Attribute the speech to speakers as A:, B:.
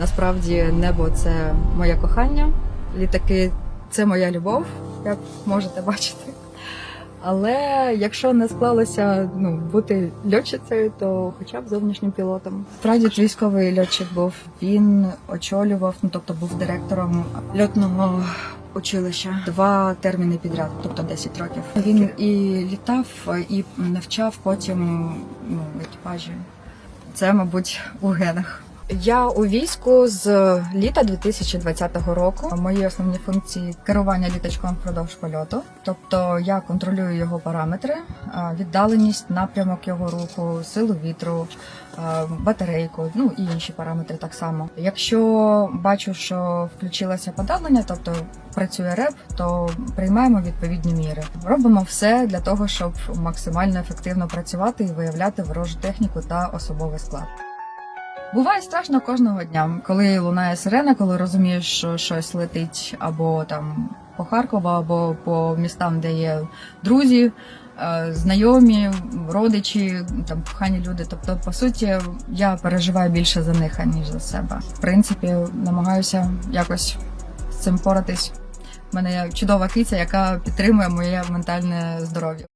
A: Насправді небо це моє кохання, літаки це моя любов, як можете бачити. Але якщо не склалося ну, бути льотчицею, то хоча б зовнішнім пілотом. Прадід військовий льотчик був. Він очолював, ну тобто був директором льотного училища два терміни підряд, тобто 10 років. Він і літав, і навчав потім ну, екіпажі. Це, мабуть, у генах. Я у війську з літа 2020 року. Мої основні функції керування літачком впродовж польоту. Тобто я контролюю його параметри, віддаленість, напрямок його руху, силу вітру, батарейку, ну і інші параметри так само. Якщо бачу, що включилося подавлення, тобто працює реп, то приймаємо відповідні міри. Робимо все для того, щоб максимально ефективно працювати і виявляти ворожу техніку та особовий склад. Буває страшно кожного дня, коли лунає сирена, коли розумієш, що щось летить або там по Харкову, або по містам, де є друзі, е, знайомі, родичі, там кохані люди. Тобто, по суті, я переживаю більше за них, аніж за себе. В принципі, намагаюся якось з цим поратись. У мене чудова киця, яка підтримує моє ментальне здоров'я.